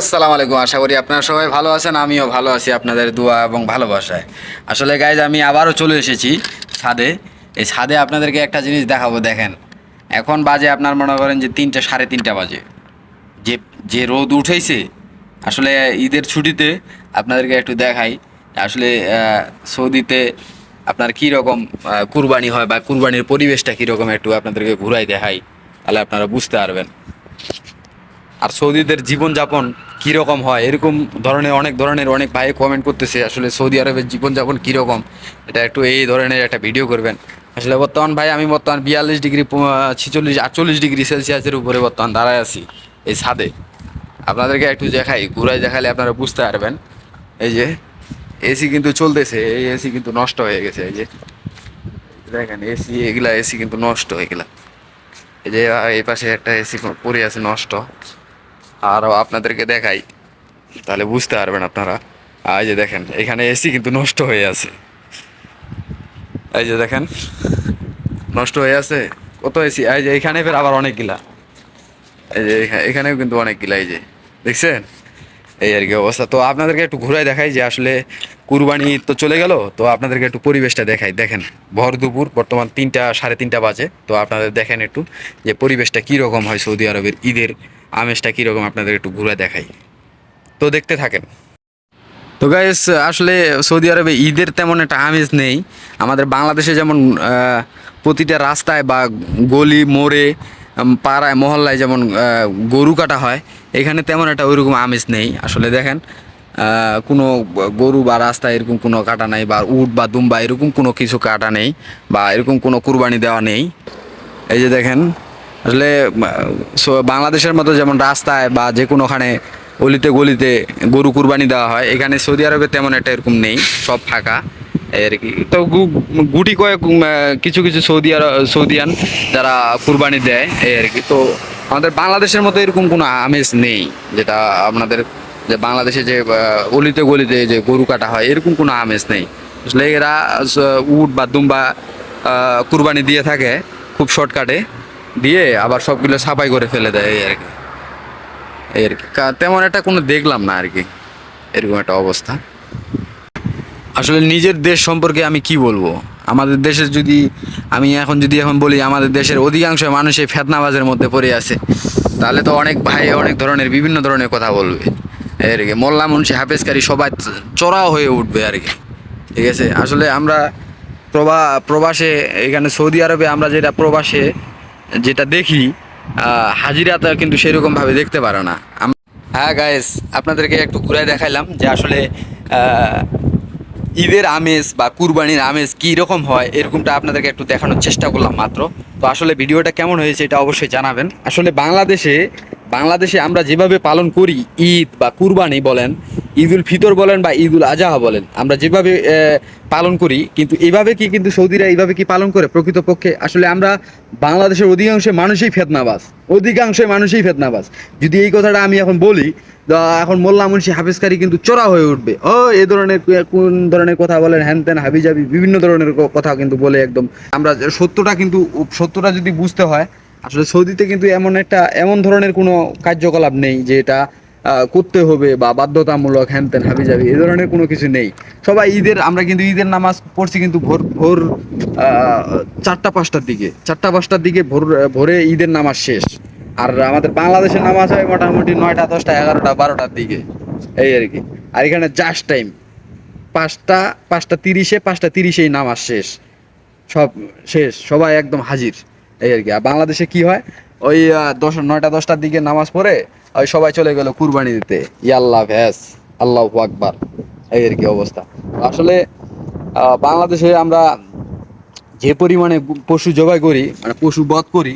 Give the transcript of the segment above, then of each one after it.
আসসালামু আলাইকুম। আশা করি আপনারা সবাই ভালো আছেন, আমিও ভালো আছি আপনাদের দোয়া এবং ভালোবাসায়। আসলে গাইজ আমি আবারও চলে এসেছি ছাদে। এই ছাদে আপনাদেরকে একটা জিনিস দেখাবো, দেখেন। এখন বাজে আপনার মনে করেন যে তিনটা, সাড়ে তিনটা বাজে। যে যে রোদ উঠেছে আসলে ঈদের ছুটিতে আপনাদেরকে একটু দেখাই, আসলে সৌদিতে আপনার কী রকম কুরবানি হয় বা কুরবানির পরিবেশটা কীরকম একটু আপনাদেরকে ঘুরাই দেখাই, তাহলে আপনারা বুঝতে পারবেন। আর সৌদিদের জীবনযাপন কীরকম হয়? এরকম ধরনের, অনেক ধরনের অনেক ভাই কমেন্ট করতেছে, আসলে সৌদি আরবের জীবনযাপন কীরকম? এটা একটু এই ধরনের একটা ভিডিও করবেন। আসলে বর্তমান ভাই, আমি বর্তমান বিয়াল্লিশ ডিগ্রি ছিচল্লিশ, আটচল্লিশ ডিগ্রি সেলসিয়াসের উপরে বর্তমান দাঁড়ায় আছি, এই ছাদে। আপনাদেরকে একটু দেখাই ঘুরাই দেখালে আপনারা বুঝতে পারবেন। এই যে এসি কিন্তু চলতেছে, এই এসি কিন্তু নষ্ট হয়ে গেছে, এই যে। দেখেন এসি এগুলা এসি কিন্তু নষ্ট হয়ে গেলা। এই যে, এই পাশে একটা এসি পড়ে আছে, নষ্ট। আরও আপনাদেরকে দেখাই। তাহলে বুঝতে পারবেন আপনারা। এই যে দেখেন, এখানে এসি কিন্তু নষ্ট হয়ে আছে। এই যে দেখেন, নষ্ট হয়ে আছে। কত এসি এই যে এখানে ফের আবার অনেক গিলা এই যে এখা- এখানেও কিন্তু অনেক গিলা এই যে। দেখছেন? এই আর কি অবস্থা। তো আপনাদেরকে একটু ঘুরাই দেখাই যে আসলে কুরবানি তো চলে গেল, তো আপনাদেরকে একটু পরিবেশটা দেখাই। দেখেন, ভর দুপুর, বর্তমান তিনটা, সাড়ে তিনটা বাজে। তো আপনাদের দেখেন একটু যে পরিবেশটা কীরকম হয় সৌদি আরবের ঈদের আমেজটা কীরকম আপনাদের একটু ঘুরে দেখাই। তো দেখতে থাকেন। তো গাইস আসলে সৌদি আরবে ঈদের তেমন একটা আমেজ নেই। আমাদের বাংলাদেশে যেমন প্রতিটা রাস্তায় বা গলি মোড়ে পাড়ায়, মহল্লায় যেমন গরু কাটা হয়, এখানে তেমন একটা ওইরকম আমেজ নেই। আসলে দেখেন কোনো গরু বা রাস্তায় এরকম কোনো কাটা নেই, বা উট বা দুম্বা এরকম কোনো কিছু কাটা নেই, বা এরকম কোনো কুরবানি দেওয়া নেই। এই যে দেখেন, আসলে বাংলাদেশের মতো যেমন রাস্তায় বা যে কোনোখানে অলিতে গলিতে গরু কুরবানি দেওয়া হয়, এখানে সৌদি আরবে তেমন একটা এরকম নেই, সব ফাঁকা। আর কি। তো গুটি কয়েক কিছু কিছু সৌদি সৌদিয়ান যারা কুরবানি দেয়, এই আর কি। তো আমাদের বাংলাদেশের মতো এরকম কোনো আমেজ নেই, যেটা আপনাদের যে বাংলাদেশে যে অলিতে গলিতে যে গরু কাটা হয়, এরকম কোনো আমেজ নেই। আসলে এরা উট বা দুম্বা কুরবানি দিয়ে থাকে, খুব শর্টকাটে, দিয়ে আবার সবগুলো সাফাই করে ফেলে দেয়, এই আর কি। এই আর কি, তেমন একটা কোনো দেখলাম না আর কি, এরকম একটা অবস্থা। আসলে নিজের দেশ সম্পর্কে আমি কি বলব? আমাদের দেশের যদি আমি এখন যদি এখন বলি আমাদের দেশের অধিকাংশ মানুষ এই ফেতনাবাজের মধ্যে পড়ে আছে। তাহলে তো অনেক ভাই অনেক ধরনের বিভিন্ন ধরনের কথা বলবে। আর কি মোল্লা মুন্সি হাফেজকারী সবাই চড়াও হয়ে উঠবে আর কি। ঠিক আছে? আসলে আমরা প্রবা প্রবাসে এখানে সৌদি আরবে আমরা যেটা প্রবাসে যেটা দেখি আহ, হাজিরাটা কিন্তু সেরকমভাবে দেখতে পারে না। হ্যাঁ গাইস আপনাদেরকে একটু ঘুরে দেখাইলাম যে আসলে ঈদের আমেজ বা কুরবানির আমেজ কী রকম হয়, এরকমটা আপনাদেরকে একটু দেখানোর চেষ্টা করলাম মাত্র। তো আসলে ভিডিওটা কেমন হয়েছে এটা অবশ্যই জানাবেন। আসলে বাংলাদেশে বাংলাদেশে আমরা যেভাবে পালন করি ঈদ বা কুরবানি বলেন ঈদ উল ফিতর বলেন বা ঈদ উল আজহা বলেন, আমরা যেভাবে পালন করি, কিন্তু এইভাবে কি কিন্তু সৌদিরা এইভাবে কি পালন করে? প্রকৃতপক্ষে আসলে আমরা বাংলাদেশের অধিকাংশ মানুষই ফেতনাবাজ, অধিকাংশ মানুষই ফেতনাবাজ। যদি এই কথাটা আমি এখন বলি এখন মোল্লা মুন্সি হাফিজকারী কিন্তু চোরা হয়ে উঠবে। ও এই ধরনের কোন ধরনের কথা বলেন, হ্যান ত্যান হাবিজাবি বিভিন্ন ধরনের কথা কিন্তু বলে একদম। আমরা সত্যটা কিন্তু, সত্যটা যদি বুঝতে হয়, আসলে সৌদিতে কিন্তু এমন একটা, এমন ধরনের কোনো কার্যকলাপ নেই যে এটা করতে হবে বা বাধ্যতামূলক হ্যান ত্যান হাবিজাবি এই ধরনের কোনো কিছু নেই। সবাই ঈদের, আমরা কিন্তু ঈদের নামাজ পড়ছি কিন্তু ভোর ভোর চারটা, পাঁচটার দিকে। চারটা, পাঁচটার দিকে ভোর, ভোরে ঈদের নামাজ শেষ। আর আমাদের বাংলাদেশের নামাজ হয় মোটামুটি নয়টা, দশটা, এগারোটা, বারোটার দিকে। এই আর কি। আর এখানে জাস্ট টাইম। পাঁচটা পাঁচটা তিরিশে, পাঁচটা তিরিশেই নামাজ শেষ। সব শেষ, সবাই একদম হাজির। এই আর কি। আর বাংলাদেশে কি হয়? ওই দশ, নয়টা, দশটার দিকে নামাজ পড়ে ওই সবাই চলে গেল কুরবানি দিতে। ইয়াল্লাহ ভ্যাস আল্লাহ আকবার। এই আর কি অবস্থা? আসলে বাংলাদেশে আমরা যে পরিমাণে পশু জবাই করি মানে পশু বধ করি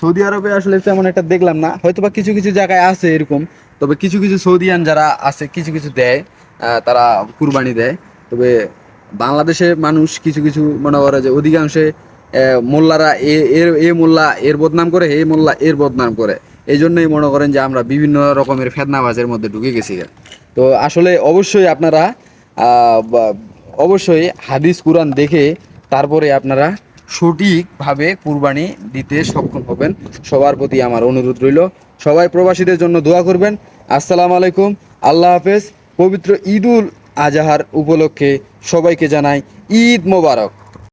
সৌদি আরবে আসলে তেমন একটা দেখলাম না। হয়তো বা কিছু কিছু জায়গায় আছে এরকম, তবে কিছু কিছু সৌদিয়ান যারা আছে, কিছু কিছু দেয় তারা কুরবানি দেয়। তবে বাংলাদেশে মানুষ কিছু কিছু মনে করে যে অধিকাংশে মোল্লারা এ, এর, এ মোল্লা এর বদনাম করে এ মোল্লা এর বদনাম করে। এই জন্যই মনে করেন যে আমরা বিভিন্ন রকমের ফেদনাবাজের মধ্যে ঢুকে গেছি তো আসলে অবশ্যই আপনারা অবশ্যই হাদিস কুরআন দেখে তারপরে আপনারা সঠিকভাবে কুরবানি দিতে সক্ষম হবেন। সবার প্রতি আমার অনুরোধ রইল। সবাই প্রবাসীদের জন্য দোয়া করবেন। আসসালামু আলাইকুম। আল্লাহ হাফেজ। পবিত্র ঈদুল আজহার উপলক্ষে সবাইকে জানাই ঈদ মোবারক।